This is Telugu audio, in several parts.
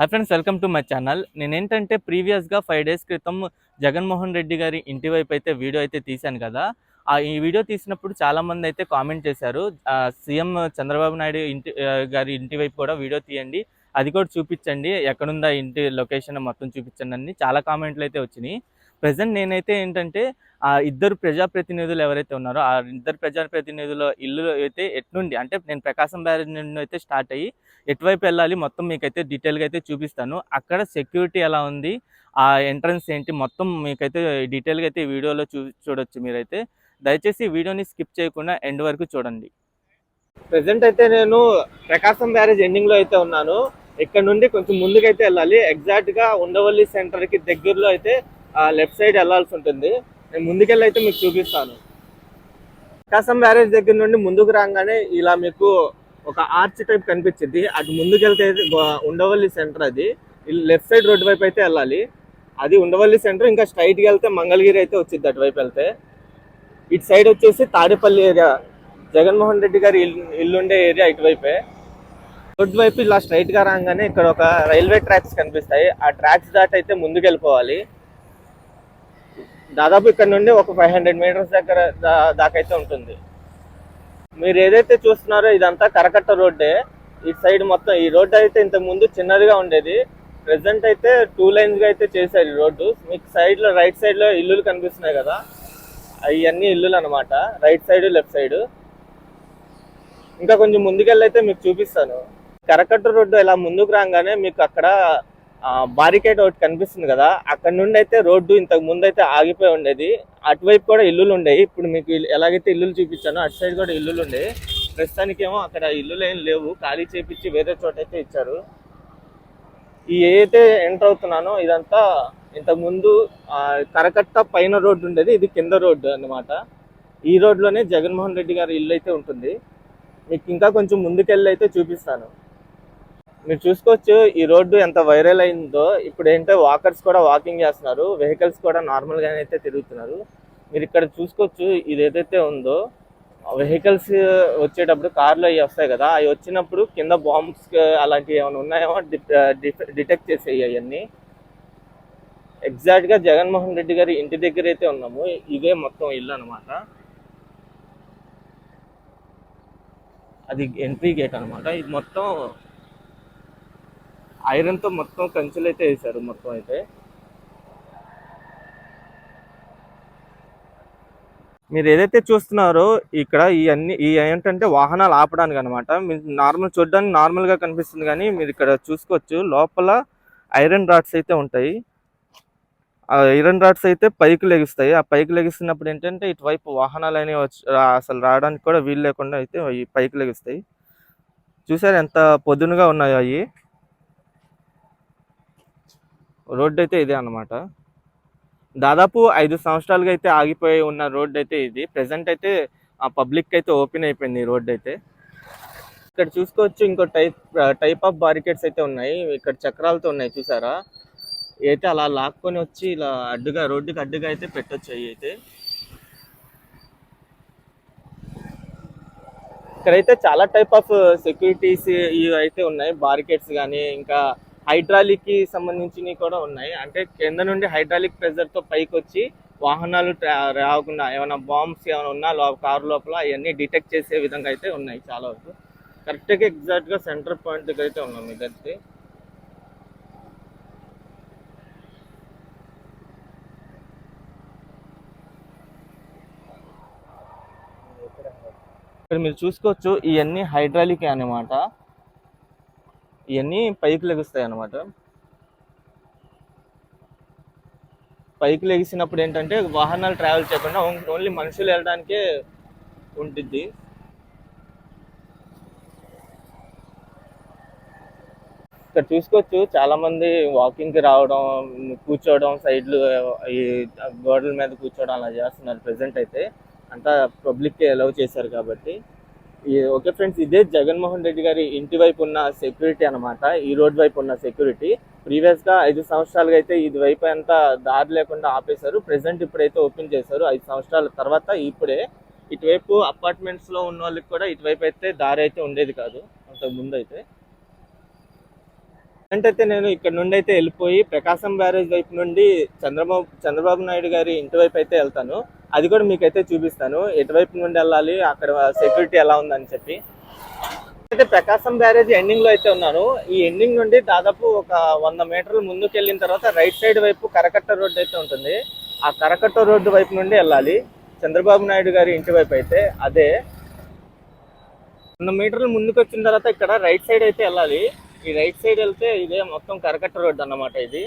Hi friends welcome to my channel నేను ఏంటంటే ప్రీవియస్గా ఫైవ్ డేస్ క్రితం జగన్మోహన్ రెడ్డి గారి ఇంటి వైపు అయితే వీడియో అయితే తీశాను కదా. ఆ ఈ వీడియో తీసినప్పుడు చాలామంది అయితే కామెంట్ చేశారు. సీఎం చంద్రబాబు నాయుడు ఇంటి గారి ఇంటి వైపు కూడా వీడియో తీయండి. అది కూడా చూపించండి. ఎక్కడుందా ఇంటి లొకేషన్ మొత్తం చూపించండి అని చాలా కామెంట్లు అయితే వచ్చినాయి. ప్రజెంట్ నేనైతే ఏంటంటే ఆ ఇద్దరు ప్రజాప్రతినిధులు ఎవరైతే ఉన్నారో ఆ ఇద్దరు ప్రజాప్రతినిధుల ఇల్లు అయితే ఎట్నుండి అంటే నేను ప్రకాశం బ్యారేజ్ నుండి అయితే స్టార్ట్ అయ్యి ఎటువైపు వెళ్ళాలి మొత్తం మీకైతే డీటెయిల్గా అయితే చూపిస్తాను. అక్కడ సెక్యూరిటీ ఎలా ఉంది ఆ ఎంట్రన్స్ ఏంటి మొత్తం మీకైతే డీటెయిల్గా అయితే వీడియోలో చూ చూడొచ్చు మీరైతే. దయచేసి వీడియోని స్కిప్ చేయకుండా ఎండ్ వరకు చూడండి. ప్రజెంట్ అయితే నేను ప్రకాశం బ్యారేజ్ ఎండింగ్లో అయితే ఉన్నాను. ఇక్కడ నుండి కొంచెం ముందుకైతే వెళ్ళాలి. ఎగ్జాక్ట్గా ఉండవల్లి సెంటర్కి దగ్గరలో అయితే లెఫ్ట్ సైడ్ వెళ్ళాల్సి ఉంటుంది. నేను ముందుకెళ్ళి అయితే మీకు చూపిస్తాను. కసం బ్యారేజ్ దగ్గర నుండి ముందుకు రాగానే ఇలా మీకు ఒక ఆర్చ్ టైప్ కనిపించింది అటు ముందుకెళ్తే ఉండవల్లి సెంటర్ అది. లెఫ్ట్ సైడ్ రోడ్డు వైపు అయితే వెళ్ళాలి. అది ఉండవల్లి సెంటర్ ఇంకా స్ట్రైట్కి వెళ్తే మంగళగిరి అయితే వచ్చింది అటువైపు వెళ్తే. ఇటు సైడ్ వచ్చేసి తాడేపల్లి ఏరియా. జగన్మోహన్ రెడ్డి గారి ఇల్లు ఇల్లుండే ఏరియా ఇటువైపే రోడ్డు వైపు ఇలా స్ట్రైట్గా రాగానే ఇక్కడ ఒక రైల్వే ట్రాక్స్ కనిపిస్తాయి. ఆ ట్రాక్స్ దాటైతే ముందుకు వెళ్ళిపోవాలి దాదాపు ఇక్కడ నుండి ఒక ఫైవ్ హండ్రెడ్ మీటర్స్ దగ్గర దాకైతే ఉంటుంది. మీరు ఏదైతే చూస్తున్నారో ఇదంతా కరకట్ట రోడ్డే. ఇటు సైడ్ మొత్తం ఈ రోడ్డు అయితే ఇంత ముందు చిన్నదిగా ఉండేది. ప్రెసెంట్ అయితే టూ లైన్స్గా అయితే చేశారు ఈ రోడ్డు. మీకు సైడ్లో రైట్ సైడ్లో ఇల్లులు కనిపిస్తున్నాయి కదా. అవన్నీ ఇల్లులు అనమాట రైట్ సైడ్ లెఫ్ట్ సైడ్. ఇంకా కొంచెం ముందుకెళ్ళైతే మీకు చూపిస్తాను. కరకట్ట రోడ్డు ఇలా ముందుకు రాగానే మీకు అక్కడ బారికేడ్ ఒకటి కనిపిస్తుంది కదా అక్కడ నుండి అయితే రోడ్డు ఇంతకు ముందు అయితే ఆగిపోయి ఉండేది. అటువైపు కూడా ఇల్లులు ఉండేవి. ఇప్పుడు మీకు ఎలాగైతే ఇల్లులు చూపించానో అటు సైడ్ కూడా ఇల్లులు ఉండేవి ప్రస్తుతానికి ఏమో అక్కడ ఇల్లులు ఏం లేవు. ఖాళీ చేపించి వేరే చోట అయితే ఇచ్చారు. ఈ ఏదైతే ఎంటర్ అవుతున్నానో ఇదంతా ఇంతకు ముందు కరకట్ట పైన రోడ్డు ఉండేది. ఇది కింద రోడ్డు అన్నమాట. ఈ రోడ్లోనే జగన్మోహన్ రెడ్డి గారి ఇల్లు అయితే ఉంటుంది. మీకు ఇంకా కొంచెం ముందుకెళ్ళి అయితే చూపిస్తాను. మీరు చూసుకోవచ్చు ఈ రోడ్డు ఎంత వైరల్ అయిందో. ఇప్పుడు ఏంటో వాకర్స్ కూడా వాకింగ్ చేస్తున్నారు. వెహికల్స్ కూడా నార్మల్గానే అయితే తిరుగుతున్నారు. మీరు ఇక్కడ చూసుకోవచ్చు ఇది ఏదైతే ఉందో వెహికల్స్ వచ్చేటప్పుడు కార్లు అవి వస్తాయి కదా అవి వచ్చినప్పుడు కింద బాంబ్స్ అలాంటివి ఏమైనా ఉన్నాయేమో డిటెక్ట్ చేసేవి అవన్నీ. ఎగ్జాక్ట్గా జగన్మోహన్ రెడ్డి గారి ఇంటి దగ్గర అయితే ఉన్నాము. ఇదే మొత్తం ఇల్లు అనమాట అది ఎంట్రీ గేట్ అనమాట ఇది మొత్తం ఐరన్తో మొత్తం కంచెలు అయితే వేశారు మొత్తం అయితే. మీరు ఏదైతే చూస్తున్నారో ఇక్కడ ఈ అన్ని ఈ ఏంటంటే వాహనాలు ఆపడానికి అనమాట మీరు నార్మల్ చూడడానికి నార్మల్గా కనిపిస్తుంది కానీ మీరు ఇక్కడ చూసుకోవచ్చు లోపల ఐరన్ రాడ్స్ అయితే ఉంటాయి. ఆ ఐరన్ రాడ్స్ అయితే పైకి లెగిస్తాయి. ఆ పైకి లెగిస్తున్నప్పుడు ఏంటంటే ఇటువైపు వాహనాలు అనేవి వచ్చి అసలు రావడానికి కూడా వీలు లేకుండా అయితే అవి పైకి లెగిస్తాయి. చూసారు ఎంత పొద్దునుగా ఉన్నాయో అవి? రోడ్డు అయితే ఇదే అన్నమాట. దాదాపు ఐదు సంవత్సరాలుగా అయితే ఆగిపోయి ఉన్న రోడ్డు అయితే ఇది. ప్రెసెంట్ అయితే ఆ పబ్లిక్ అయితే ఓపెన్ అయిపోయింది ఈ రోడ్డు అయితే ఇక్కడ చూసుకోవచ్చు ఇంకో టైప్ టైప్ ఆఫ్ బారికేడ్స్ అయితే ఉన్నాయి. ఇక్కడ చక్రాలతో ఉన్నాయి చూసారా? అయితే అలా లాక్కొని వచ్చి ఇలా అడ్డుగా రోడ్డుకి అడ్డుగా అయితే పెట్టొచ్చు అవి అయితే ఇక్కడైతే చాలా టైప్ ఆఫ్ సెక్యూరిటీస్ ఇవి అయితే ఉన్నాయి. బారికేడ్స్ కానీ ఇంకా హైడ్రాలిక్కి సంబంధించినవి కూడా ఉన్నాయి. అంటే కింద నుండి హైడ్రాలిక్ ప్రెజర్తో పైకి వచ్చి వాహనాలు ట్రా- రాకుండా ఏమైనా బాంబ్స్ ఏమైనా ఉన్నా లో కారు లోపల అవన్నీ డిటెక్ట్ చేసే విధంగా అయితే ఉన్నాయి చాలా వరకు. కరెక్ట్గా ఎగ్జాక్ట్గా సెంటర్ పాయింట్ దగ్గర అయితే ఉన్నాం ఇదైతే. ఇక్కడ మీరు చూసుకోవచ్చు ఇవన్నీ హైడ్రాలిక్ అన్నమాట. ఇవన్నీ పైకి లెగుస్తాయి అన్నమాట పైకి లెగిసినప్పుడు ఏంటంటే వాహనాలు ట్రావెల్ చేయకుండా ఓన్లీ మనుషులు వెళ్ళడానికే ఉంటుంది ఇక్కడ చూసుకోవచ్చు చాలా మంది వాకింగ్కి రావడం కూర్చోవడం సైడ్లు ఈ గోడల మీద కూర్చోవడం అలా చేస్తున్నారు ప్రెసెంట్ అయితే. అంతా పబ్లిక్ అలౌ చేశారు కాబట్టి. ఓకే ఫ్రెండ్స్ ఇదే జగన్మోహన్ రెడ్డి గారి ఇంటి వైపు ఉన్న సెక్యూరిటీ అనమాట ఈ రోడ్ వైపు ఉన్న సెక్యూరిటీ ప్రీవియస్గా ఐదు సంవత్సరాలుగా అయితే ఇది వైపు అంతా దారి లేకుండా ఆపేశారు. ప్రెసెంట్ ఇప్పుడైతే ఓపెన్ చేశారు. ఐదు సంవత్సరాల తర్వాత ఇప్పుడే ఇటువైపు అపార్ట్మెంట్స్లో ఉన్న వాళ్ళకి కూడా ఇటువైపు అయితే దారి అయితే ఉండేది కాదు. అంతకు ముందు అయితే అయితే నేను ఇక్కడ నుండి అయితే వెళ్ళిపోయి ప్రకాశం బ్యారేజ్ వైపు నుండి చంద్రబాబు చంద్రబాబు నాయుడు గారి ఇంటి వైపు అయితే వెళ్తాను. అది కూడా మీకైతే చూపిస్తాను. ఎటువైపు నుండి వెళ్ళాలి అక్కడ సెక్యూరిటీ ఎలా ఉందని చెప్పి. అయితే ప్రకాశం బ్యారేజ్ ఎండింగ్లో అయితే ఉన్నాను. ఈ ఎండింగ్ నుండి దాదాపు ఒక వంద మీటర్లు ముందుకు వెళ్ళిన తర్వాత రైట్ సైడ్ వైపు కరకట్ట రోడ్డు అయితే ఉంటుంది. ఆ కరకట్ట రోడ్డు వైపు నుండి వెళ్ళాలి. చంద్రబాబు నాయుడు గారి ఇంటి వైపు అయితే అదే. వంద మీటర్లు ముందుకు వచ్చిన తర్వాత ఇక్కడ రైట్ సైడ్ అయితే వెళ్ళాలి. ఈ రైట్ సైడ్ వెళ్తే ఇదే మొత్తం కరకట్ట రోడ్ అన్నమాట ఇది.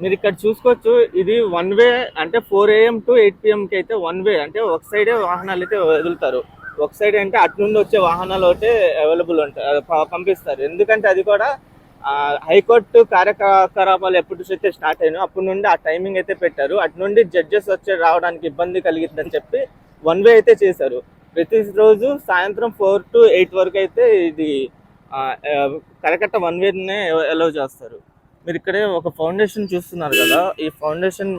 మీరు ఇక్కడ చూసుకోవచ్చు ఇది వన్ వే అంటే ఫోర్ ఏఎం టు ఎయిట్ పిఎంకి అయితే వన్ వే అంటే ఒక సైడే వాహనాలు అయితే వదులుతారు. ఒక సైడ్ అంటే అటు నుండి వచ్చే వాహనాలు అయితే అవైలబుల్ ఉంటాయి ప- పంపిస్తారు. ఎందుకంటే అది కూడా హైకోర్టు కార్యకలాపాలు ఎప్పటి నుంచి అయితే స్టార్ట్ అయినా అప్పటి నుండి ఆ టైమింగ్ అయితే పెట్టారు. అటు నుండి జడ్జెస్ వచ్చే రావడానికి ఇబ్బంది కలిగిద్దని చెప్పి వన్ వే అయితే చేశారు. ప్రతి రోజు సాయంత్రం ఫోర్ టు ఎయిట్ వరకు అయితే ఇది కరకట్ట వన్ వేనే అలౌ చేస్తారు. మీరు ఇక్కడే ఒక ఫౌండేషన్ చూస్తున్నారు కదా ఈ ఫౌండేషన్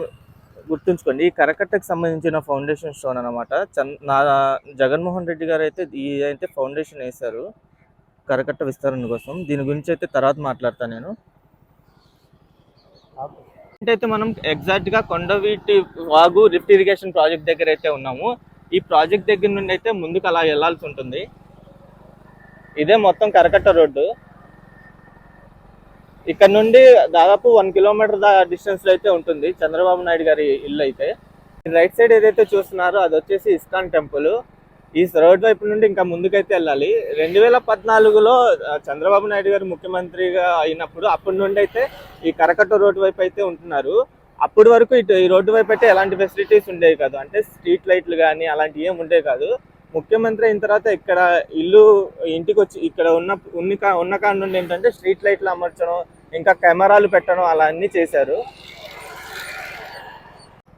గుర్తుంచుకోండి ఈ కరకట్టకు సంబంధించిన ఫౌండేషన్ స్టోన్ అనమాట చంద్ నా జగన్మోహన్ రెడ్డి గారు అయితే ఈ అయితే ఫౌండేషన్ వేశారు కరకట్ట విస్తరణ కోసం. దీని గురించి అయితే తర్వాత మాట్లాడతాను నేను. అయితే మనం ఎగ్జాక్ట్గా Kondaveeti Vagu lift irrigation project దగ్గర అయితే ఉన్నాము. ఈ ప్రాజెక్ట్ దగ్గర నుండి అయితే ముందుకు అలా వెళ్ళాల్సి ఉంటుంది. ఇదే మొత్తం కరకట్ట రోడ్డు. ఇక్కడ నుండి దాదాపు వన్ కిలోమీటర్ డిస్టెన్స్లో అయితే ఉంటుంది. చంద్రబాబు నాయుడు గారి ఇల్లు అయితే. రైట్ సైడ్ ఏదైతే చూస్తున్నారో అది వచ్చేసి ఇస్కాన్ టెంపుల్. ఈ రోడ్ వైపు నుండి ఇంకా ముందుకైతే వెళ్ళాలి. రెండు వేల పద్నాలుగులో చంద్రబాబు నాయుడు గారు ముఖ్యమంత్రిగా అయినప్పుడు అప్పటి నుండి అయితే ఈ కరకట్ట రోడ్డు వైపు అయితే ఉంటున్నారు. అప్పటి వరకు ఇటు ఈ రోడ్డు వైపు అయితే ఎలాంటి ఫెసిలిటీస్ ఉండేవి కాదు. అంటే స్ట్రీట్ లైట్లు కానీ అలాంటివి ఏమి ఉండేవి కాదు. ముఖ్యమంత్రి అయిన తర్వాత ఇక్కడ ఇల్లు ఇంటికి వచ్చి ఇక్కడ ఉన్న ఉన్ని కా- ఉన్న కాడ నుండి ఏంటంటే స్ట్రీట్ లైట్లు అమర్చడం ఇంకా కెమెరాలు పెట్టడం అలా అన్నీ చేశారు.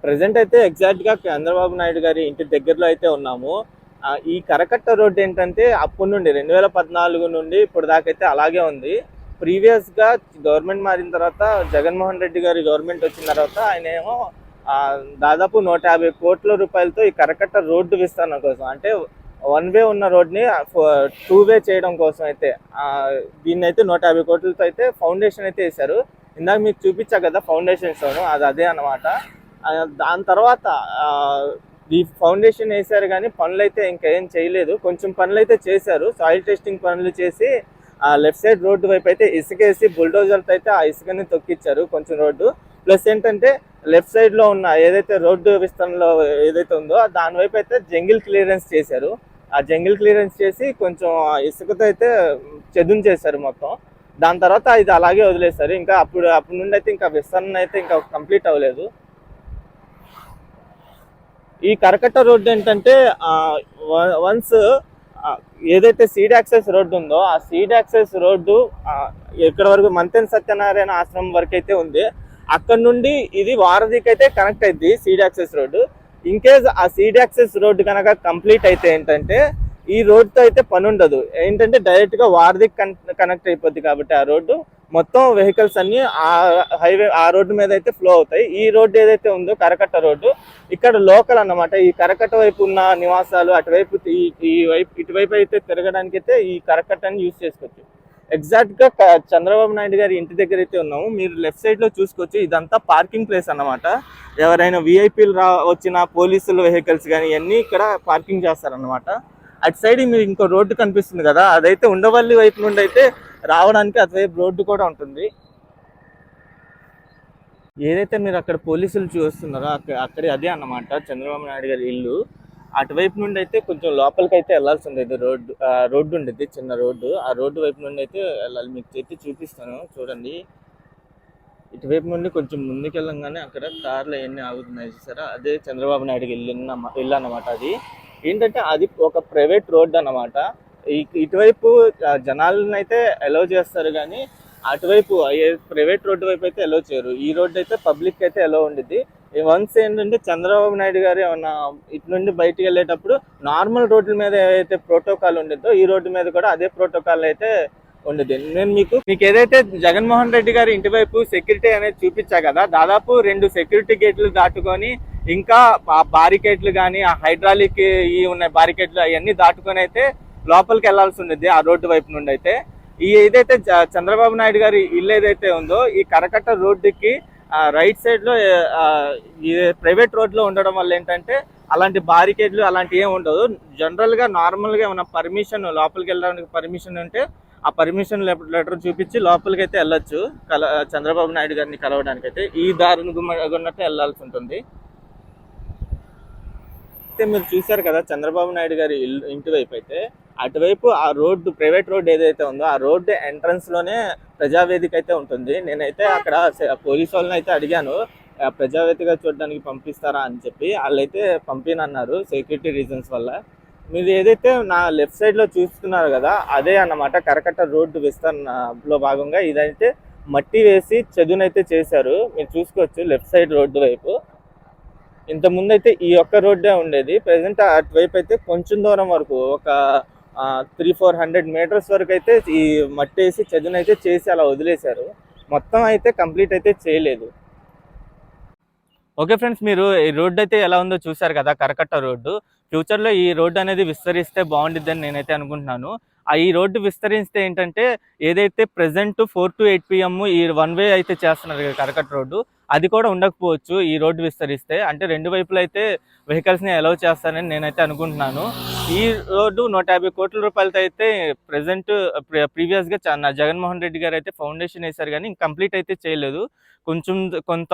ప్రజెంట్ అయితే ఎగ్జాక్ట్గా చంద్రబాబు నాయుడు గారి ఇంటి దగ్గరలో అయితే ఉన్నాము. ఈ కరకట్ట రోడ్డు ఏంటంటే అప్పటి నుండి రెండు వేల పద్నాలుగు నుండి ఇప్పుడు దాకైతే అలాగే ఉంది. ప్రీవియస్గా గవర్నమెంట్ మారిన తర్వాత జగన్మోహన్ రెడ్డి గారి గవర్నమెంట్ వచ్చిన తర్వాత ఆయన ఏమో దాదాపు నూట యాభై కోట్ల రూపాయలతో ఈ కరకట్ట రోడ్డు విస్తరణ కోసం అంటే వన్ వే ఉన్న రోడ్ని టూ వే చేయడం కోసం అయితే దీన్ని అయితే నూట యాభై కోట్లతో అయితే ఫౌండేషన్ అయితే వేశారు. ఇందాక మీకు చూపించా కదా ఫౌండేషన్ స్టోన్ అది అదే అనమాట దాని తర్వాత ఈ ఫౌండేషన్ వేశారు కానీ పనులు అయితే ఇంకా ఏం చేయలేదు. కొంచెం పనులు అయితే చేశారు. సాయిల్ టెస్టింగ్ పనులు చేసి ఆ లెఫ్ట్ సైడ్ రోడ్డు వైపు అయితే ఇసుకేసి బుల్డోజర్తో అయితే ఆ ఇసుకని తొక్కిచ్చారు కొంచెం రోడ్డు. ప్లస్ ఏంటంటే లెఫ్ట్ సైడ్లో ఉన్న ఏదైతే రోడ్డు విస్తరణలో ఏదైతే ఉందో దాని వైపు అయితే జంగిల్ క్లియరెన్స్ చేశారు. ఆ జంగిల్ క్లియరెన్స్ చేసి కొంచెం ఇసుకతో అయితే చెదును చేశారు మొత్తం. దాని తర్వాత ఇది అలాగే వదిలేశారు. ఇంకా అప్పుడు అప్పటి నుండి అయితే ఇంకా విస్తరణ అయితే ఇంకా కంప్లీట్ అవ్వలేదు. ఈ కరకట్ట రోడ్డు ఏంటంటే వన్స్ ఏదైతే సీడ్ యాక్సెస్ రోడ్డు ఉందో ఆ సీడ్ యాక్సెస్ రోడ్డు ఇక్కడ వరకు మంతెన్ సత్యనారాయణ ఆశ్రమం వరకు అయితే ఉంది. అక్కడ నుండి ఇది వారధికి అయితే కనెక్ట్ అయింది seed access road. In case ఆ సీడ్ యాక్సెస్ రోడ్డు కనుక కంప్లీట్ అయితే ఏంటంటే ఈ రోడ్తో అయితే పని ఉండదు. ఏంటంటే డైరెక్ట్గా వారధికి కనెక్ట్ అయిపోద్ది కాబట్టి ఆ రోడ్డు. మొత్తం వెహికల్స్ అన్ని ఆ హైవే ఆ రోడ్డు మీద అయితే ఫ్లో అవుతాయి. ఈ రోడ్డు ఏదైతే ఉందో కరకట్ట రోడ్డు ఇక్కడ లోకల్ అన్నమాట. ఈ కరకట్ట వైపు ఉన్న నివాసాలు అటువైపు ఈ ఈ వైపు ఇటువైపు అయితే తిరగడానికి అయితే ఈ కరకట్టని యూజ్ చేసుకోవచ్చు. ఎగ్జాక్ట్గా చంద్రబాబు నాయుడు గారి ఇంటి దగ్గర అయితే ఉన్నాము. మీరు లెఫ్ట్ సైడ్లో చూసుకోవచ్చు. ఇదంతా పార్కింగ్ ప్లేస్ అన్నమాట. ఎవరైనా విఐపీలు రా వచ్చిన పోలీసులు వెహికల్స్ కానీ ఇవన్నీ ఇక్కడ పార్కింగ్ చేస్తారన్నమాట. అటు సైడ్ మీరు ఇంకో రోడ్డు కనిపిస్తుంది కదా అదైతే ఉండవల్లి వైపు నుండి అయితే రావడానికి అటువైపు రోడ్డు కూడా ఉంటుంది. ఏదైతే మీరు అక్కడ పోలీసులు చూస్తున్నారో అక్కడ అక్కడే అదే అన్నమాట చంద్రబాబు నాయుడు గారి ఇల్లు. అటువైపు నుండి అయితే కొంచెం లోపలికి అయితే వెళ్ళాల్సి ఉండేది రోడ్డు రోడ్డు ఉండేది చిన్న రోడ్డు. ఆ రోడ్డు వైపు నుండి అయితే వెళ్ళాలి. మీకు అయితే చూపిస్తాను చూడండి. ఇటువైపు నుండి కొంచెం ముందుకు వెళ్ళంగానే అక్కడ కార్లు అవన్నీ ఆగుతున్నాయి చూసారా? అదే చంద్రబాబు నాయుడుకి వెళ్ళిన ఇల్లు అనమాట అది. ఏంటంటే అది ఒక ప్రైవేట్ రోడ్డు అన్నమాట. ఇటువైపు జనాలను అయితే అలౌ చేస్తారు కానీ అటువైపు ప్రైవేట్ రోడ్డు వైపు అయితే అలౌ చేయరు. ఈ రోడ్డు అయితే పబ్లిక్ అయితే అలౌ ఉండిద్ది వన్స్ ఏంటంటే చంద్రబాబు నాయుడు గారు ఏమన్నా ఇటు నుండి బయటికి వెళ్ళేటప్పుడు నార్మల్ రోడ్ల మీద ఏదైతే ప్రోటోకాల్ ఉండిద్దో ఈ రోడ్డు మీద కూడా అదే ప్రోటోకాల్ అయితే ఉండదు నేను మీకు మీకు ఏదైతే జగన్మోహన్ రెడ్డి గారి ఇంటి వైపు సెక్యూరిటీ అనేది చూపించా కదా దాదాపు రెండు సెక్యూరిటీ గేట్లు దాటుకొని ఇంకా ఆ బారికేట్లు కానీ ఆ హైడ్రాలిక్ ఈ ఉన్న బారికేట్లు అవన్నీ దాటుకొని అయితే లోపలికి వెళ్ళాల్సి ఉండేది ఆ రోడ్డు వైపు నుండి అయితే. ఈ ఏదైతే చ- చంద్రబాబు నాయుడు గారి ఇల్లు ఏదైతే ఉందో ఈ కరకట్ట రోడ్డుకి రైట్ సైడ్లో ప్రైవేట్ రోడ్లో ఉండడం వల్ల ఏంటంటే అలాంటి బారికేడ్లు అలాంటి ఏం ఉండదు. జనరల్గా నార్మల్గా ఏమైనా పర్మిషన్ లోపలికి వెళ్ళడానికి పర్మిషన్ ఉంటే ఆ పర్మిషన్ లెటర్ చూపించి లోపలికి అయితే వెళ్ళొచ్చు. కల చంద్రబాబు నాయుడు గారిని కలవడానికి అయితే ఈ దారిని గున్నట్టు వెళ్ళాల్సి ఉంటుంది. అయితే మీరు చూశారు కదా చంద్రబాబు నాయుడు గారి ఇల్లు ఇంటి వైపు అయితే అటువైపు ఆ రోడ్డు ప్రైవేట్ రోడ్ ఏదైతే ఉందో ఆ రోడ్డు ఎంట్రన్స్లోనే ప్రజావేదిక అయితే ఉంటుంది. నేనైతే అక్కడ పోలీస్ వాళ్ళని అయితే అడిగాను. ప్రజావేదిక చూడడానికి పంపిస్తారా అని చెప్పి వాళ్ళైతే పంపినన్నారు సెక్యూరిటీ రీజన్స్ వల్ల. మీరు ఏదైతే నా లెఫ్ట్ సైడ్లో చూస్తున్నారు కదా అదే అన్నమాట. కరకట్ట రోడ్డు విస్తరణలో భాగంగా ఇదైతే మట్టి వేసి చదునైతే చేశారు. మీరు చూసుకోవచ్చు లెఫ్ట్ సైడ్ రోడ్డు వైపు. ఇంతకుముందు అయితే ఈ ఒక్క రోడ్డే ఉండేది. ప్రెసెంట్ అటువైపు అయితే కొంచెం దూరం వరకు ఒక త్రీ ఫోర్ హండ్రెడ్ మీటర్స్ వరకు అయితే ఈ మట్టి వేసి చదును అయితే చేసి అలా వదిలేశారు. మొత్తం అయితే కంప్లీట్ అయితే చేయలేదు. ఓకే ఫ్రెండ్స్ మీరు ఈ రోడ్డు అయితే ఎలా ఉందో చూశారు కదా కరకట్ట రోడ్డు. ఫ్యూచర్లో ఈ రోడ్డు అనేది విస్తరిస్తే బాగుండిద్దని నేనైతే అనుకుంటున్నాను. ఆ ఈ రోడ్డు విస్తరిస్తే ఏంటంటే ఏదైతే present four to eight PM ఈ వన్ వే అయితే చేస్తున్నారు కరకట్ రోడ్డు అది కూడా ఉండకపోవచ్చు ఈ రోడ్డు విస్తరిస్తే. అంటే రెండు వైపులు అయితే వెహికల్స్ని అలౌ చేస్తానని నేనైతే అనుకుంటున్నాను. ఈ రోడ్డు నూట యాభై కోట్ల రూపాయలతో అయితే ప్రెసెంట్ ప్రీవియస్గా చాలా జగన్మోహన్ రెడ్డి గారు అయితే ఫౌండేషన్ వేశారు కానీ కంప్లీట్ అయితే చేయలేదు. కొంచెం కొంత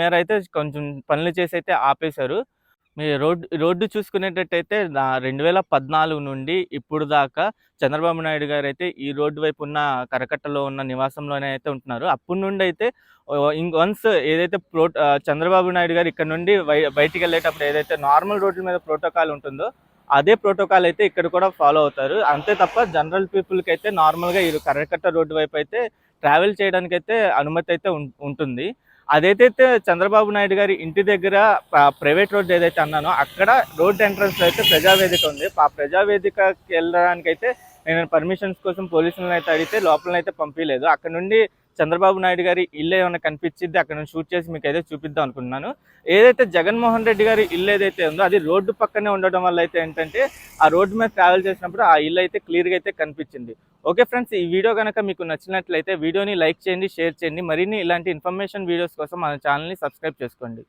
మేర అయితే కొంచెం పనులు చేసి అయితే ఆపేశారు. మీ రోడ్డు రోడ్డు చూసుకునేటట్టయితే నా రెండు వేల పద్నాలుగు నుండి ఇప్పుడు దాకా చంద్రబాబు నాయుడు గారు అయితే ఈ రోడ్డు వైపు ఉన్న కరకట్టలో ఉన్న నివాసంలోనే అయితే ఉంటున్నారు. అప్పటి నుండి అయితే వన్స్ ఏదైతే ప్రో చంద్రబాబు నాయుడు గారు ఇక్కడ నుండి బయటికి వెళ్ళేటప్పుడు ఏదైతే నార్మల్ రోడ్ల మీద ప్రోటోకాల్ ఉంటుందో అదే ప్రోటోకాల్ అయితే ఇక్కడ కూడా ఫాలో అవుతారు. అంతే తప్ప జనరల్ పీపుల్కి అయితే నార్మల్గా ఈ కర్రకట్ట రోడ్డు వైపు అయితే ట్రావెల్ చేయడానికి అయితే అనుమతి అయితే ఉంటుంది. అదైతే చంద్రబాబు నాయుడు గారి ఇంటి దగ్గర ప్రైవేట్ రోడ్ ఏదైతే అన్నానో అక్కడ రోడ్ ఎంట్రన్స్ అయితే ప్రజావేదిక ఉంది. ఆ ప్రజావేదికకి వెళ్ళడానికి అయితే నేను పర్మిషన్స్ కోసం పోలీసులను అయితే అడిగితే లోపలనైతే పంపించలేదు అక్కడ నుండి చంద్రబాబు నాయుడు గారి ఇల్లు ఏమైనా కనిపించింది అక్కడ నుంచి షూట్ చేసి మీకు అయితే చూపిద్దాం అనుకున్నాను ఏదైతే జగన్మోహన్ రెడ్డి గారి ఇల్లు ఏదైతే ఉందో అది రోడ్డు పక్కనే ఉండడం వల్ల అయితే ఏంటంటే ఆ రోడ్డు మీద ట్రావెల్ చేసినప్పుడు ఆ ఇల్లు అయితే క్లియర్గా అయితే కనిపించింది. ఓకే ఫ్రెండ్స్ ఈ వీడియో కనుక మీకు నచ్చినట్లయితే వీడియోని లైక్ చేయండి షేర్ చేయండి. మరిన్ని ఇలాంటి ఇన్ఫర్మేషన్ వీడియోస్ కోసం మన ఛానల్ని సబ్స్క్రైబ్ చేసుకోండి.